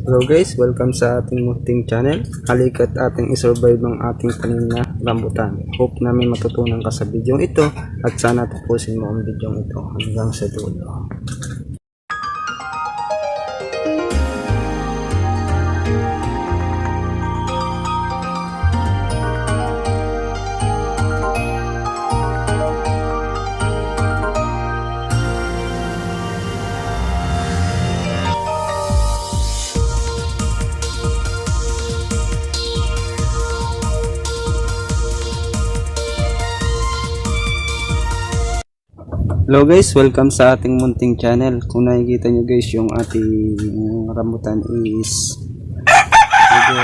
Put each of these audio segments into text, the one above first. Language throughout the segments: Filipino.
Hello guys, welcome sa ating munting channel. Halikat ating isurvive ang ating tanim na rambutan. Hope namin matutunan ka sa video ito at sana tapusin mo ang video ito hanggang sa dulo. Hello guys, welcome sa ating munting channel. Kung nakikita nyo guys yung ating rambutan is medyo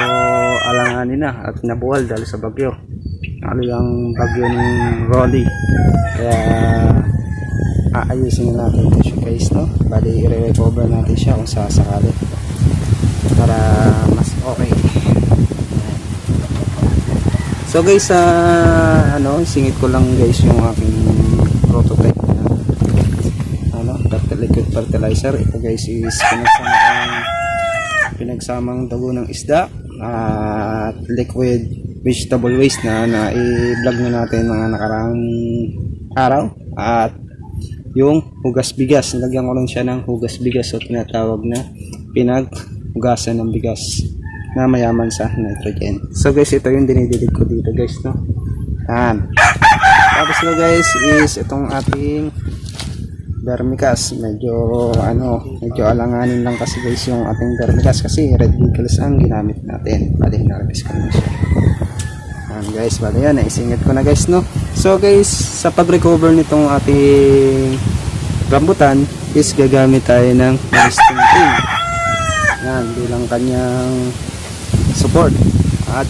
alanganin na at nabuwal dahil sa bagyo. Ano yung bagyo ng Rolly. Kaya aayusin na natin siya guys no. Bali i-recover natin siya kung sasakali. Para mas okay. So guys, sa ano, singit ko lang guys yung aking prototype na ano, fertil- liquid fertilizer. Ito guys is pinagsamang pinagsamang dugo ng isda at liquid vegetable waste na na i-vlog na natin mga nakaraang araw at yung hugas bigas. Nilagyan ko lang siya ng hugas bigas o tinatawag na pinaghugasan ng bigas na mayaman sa nitrogen. So guys, ito yung dinidilig ko dito guys, no? Yan. Tapos na guys is itong ating vermicast. Medyo ano, medyo alanganin lang kasi guys yung ating vermicast kasi red beetles ang ginamit natin. Bali, harvest ko na siya. Yan guys, bali yan, naisingit ko na guys, no? So guys, sa pag-recover nitong ating rambutan is gagamit tayo ng resting thing. Yan, bilang kanyang support. At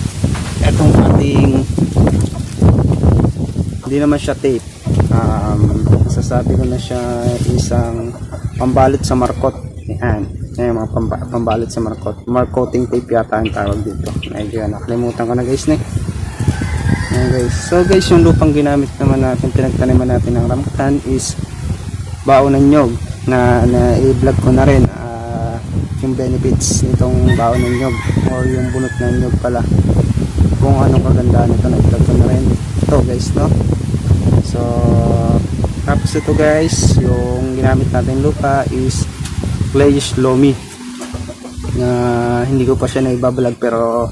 etong ating hindi naman siya tape. Um, masasabi ko na siya isang pambalot sa markot. Yan. Yan mga pamba, pambalot sa markot. Markoting tape yata ang tawag dito. Medyo nakalimutan ko na guys na. Yan guys. So guys, yung lupang ginamit naman natin, pinagtaniman natin ng rambutan is baon ng nyog na, na i-vlog ko na rin ah, yung benefits nitong baon ng nyog or yung bunot ng nyog pala kung anong kagandahan nito na i-vlog ko na rin ito guys no so tapos ito guys yung ginamit natin lupa is clayish loamy na hindi ko pa siya na ibablog pero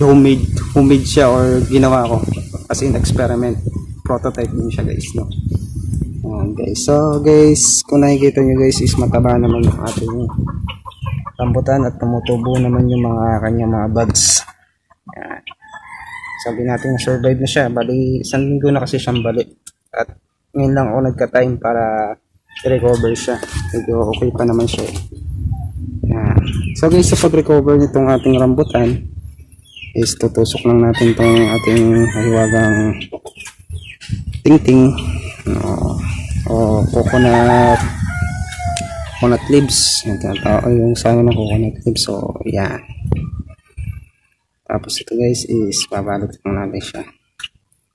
homemade homemade siya or ginawa ko as in experiment prototype din siya guys no Ayan guys. So guys, kung nakikita nyo guys is mataba naman yung ating rambutan at tumutubo naman yung mga kanya mga buds. Ayan. Sabi natin na survive na siya. Bali, isang linggo na kasi siyang bali. At ngayon lang ako nagka-time para i-recover siya. Medyo okay pa naman siya eh. Ayan. So guys, sa pag-recover nitong ating rambutan is tutusok lang natin tong ating hiwagang tingting no, o coconut coconut leaves yung tinatawag sana ng coconut leaves so yan tapos ito guys is babalot lang natin siya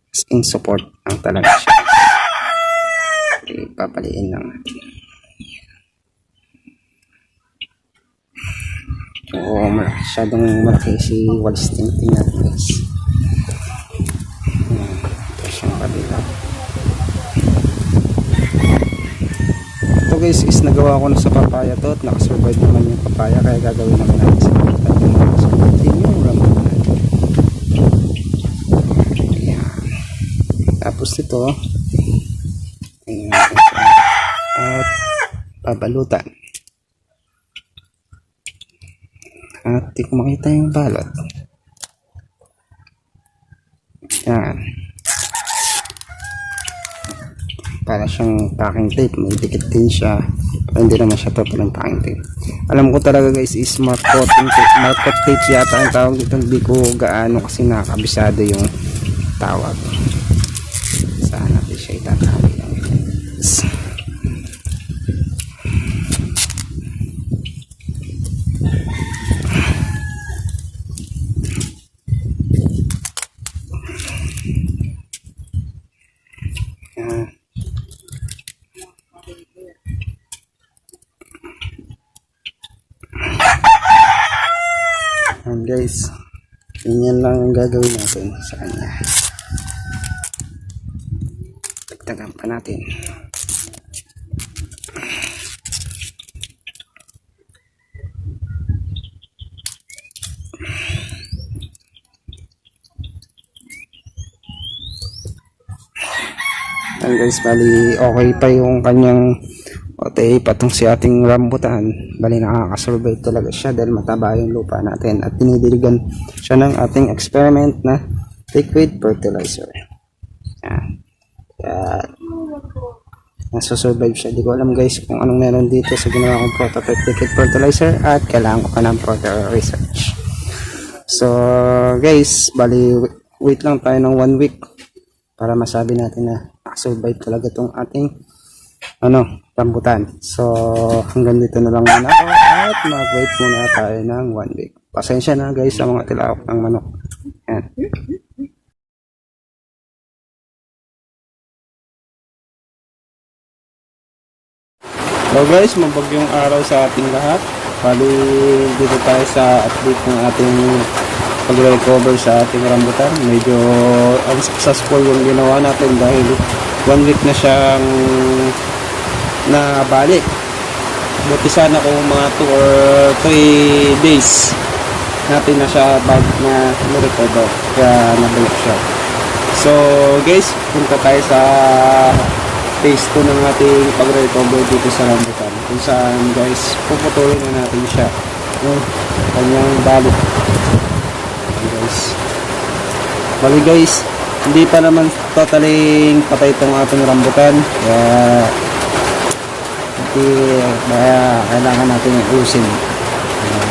as in support lang talaga siya papaliin lang natin. Oo masyadong malaki si walls tingting natin guys. Yan ito siyang kabila. Ito guys is nagawa ko na sa papaya to at nakasurvive naman yung papaya kaya gagawin naman natin sa yung yung rambutan Ayan. tapos ito ayan siya at di ko makita yung balot. Yan. Para siyang packing tape. May dikit din siya. Hindi naman siya total ng packing tape. Alam ko talaga guys is mark coating tape mark coat tape yata ang tawag dito hindi ko gaano kasi nakakabisado yung tawag saan natin siya itatali lang guys Yan. Yan guys. Ganyan lang ang gagawin natin sa kanya. Tagtagan pa natin. Yan guys, bali okay pa yung kanyang OTA patong si ating rambutan. Bali nakakasurvive talaga siya dahil mataba yung lupa natin at tinidiligan siya ng ating experiment na liquid fertilizer. Yan. Kaya nasusurvive siya. Di ko alam guys kung anong meron dito sa ginawa kong prototype liquid fertilizer at kailangan ko pa ng further research. So guys, bali wait lang tayo ng one week para masabi natin na survive talaga tong ating ano, rambutan. So, hanggang dito na lang muna ako at mag-wait muna tayo ng one week. Pasensya na guys sa mga tilaok ng manok. Yan. Hello guys, mabagyong araw sa ating lahat. Bali, dito tayo sa update ng ating pag-recover sa ating rambutan. Medyo unsuccessful yung ginawa natin dahil one week na siyang nabalik. Buti sana kung mga 2 or 3 days natin na siya bag na na-recover. Kaya nabalik siya. So guys, punta tayo sa phase 2 ng ating pag-recover dito sa rambutan. Kung saan guys, puputulin na natin siya. Yung kanyang balik. Guys. Bali guys, hindi pa naman totally patay itong ating rambutan. Kaya hindi, kaya kailangan natin ayusin. Ayan.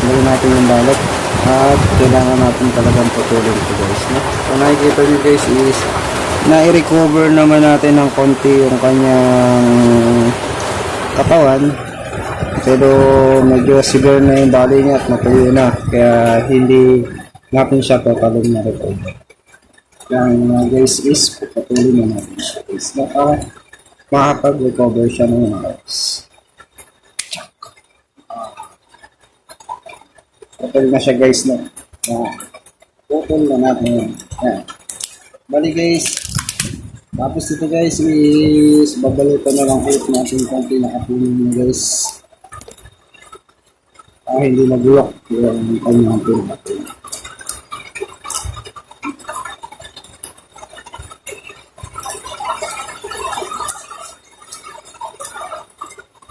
Tanggalin natin yung balot at kailangan natin talagang putulin ito guys. No? So nakikita nyo guys is na-recover naman natin ng konti yung kanyang katawan pero medyo severe na yung bali niya at matuyo na kaya hindi natin siya totally na-recover. Yan mga guys is puputulin na natin siya guys. No? Para makapag-recover siya ng oras. Putol na siya guys no. Yan. Putol na natin yan. Yan. Bali guys. Tapos ito guys is babalutan na lang ulit natin kung pinakapunin na guys. Ah, hindi nag-lock yung kanyang pinakapunin.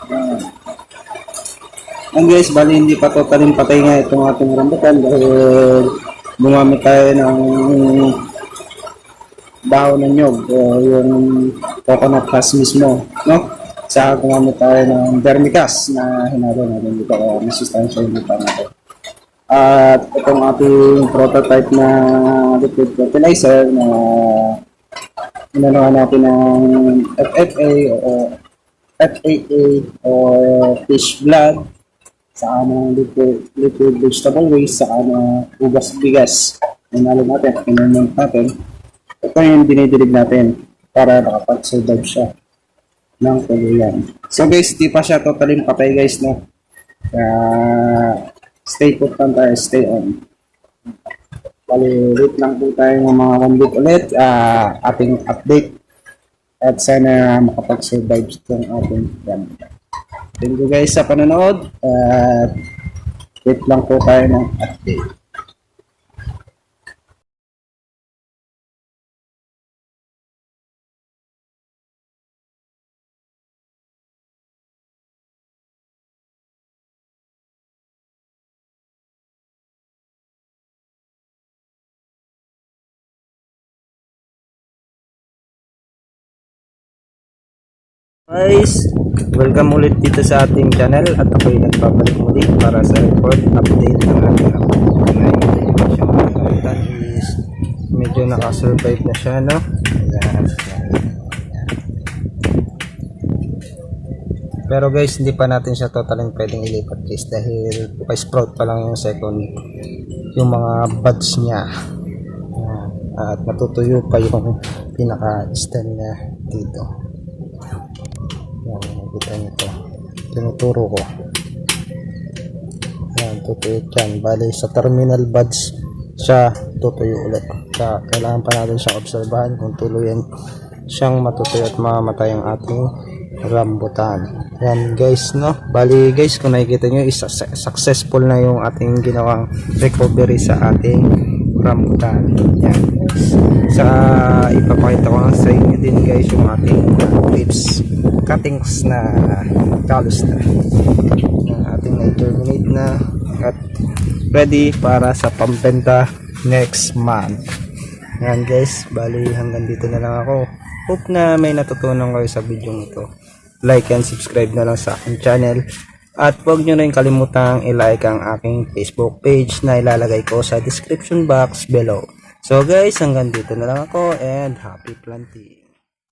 Yan. Ang guys, bali hindi pa totaling patay nga itong ating rambutan dahil gumamit tayo ng dahon ng nyog o yung coconut husk mismo, no? Sa gumamit tayo ng vermicast na hinalo natin dito o masustansya yung lupa natin. At itong ating prototype na liquid fertilizer na inanohan natin ng FFA o FAA or fish blood sa ng liquid, liquid vegetable waste, sa ng ugas bigas. Inalo natin, pinunod natin. Ito yung dinidilig natin para nakapag-survive siya ng tuluyan. So guys, di pa siya totally patay guys, no? Kaya stay put lang tayo, stay on. Bali, wait lang po tayo ng mga one week ulit, ah, ating update. At sana makapag-survive itong ating gamit. Thank you guys sa panonood. At wait lang po tayo ng update. Guys, welcome ulit dito sa ating channel at ako'y nagbabalik muli para sa report update ng ating siya mga kalitan is medyo nakasurvive na siya, no? Ayan. Pero guys, hindi pa natin siya totaling pwedeng ilipat guys dahil pa-sprout pa lang yung second yung mga buds niya. Ayan. At natutuyo pa yung pinaka-stem niya dito. Yan, nakikita niyo to. tinuturo ko. Yan, tutuyo yan. Bali, sa terminal buds siya tutuyo ulit. Kaya kailangan pa natin siyang obserbahan kung tuluyan siyang matutuyo at mamamatay ang ating rambutan. Yan guys, no? Bali guys, kung nakikita nyo, is successful na yung ating ginawang recovery sa ating rambutan. Yan. Sa ipapakita ko sa inyo din guys yung ating tips cuttings na kalos na yung ating na-terminate na at ready para sa pambenta next month. Yan guys, bali hanggang dito na lang ako. Hope na may natutunan kayo sa video ito. Like and subscribe na lang sa aking channel. At huwag nyo rin kalimutang i-like ang aking Facebook page na ilalagay ko sa description box below. So guys, hanggang dito na lang ako and happy planting.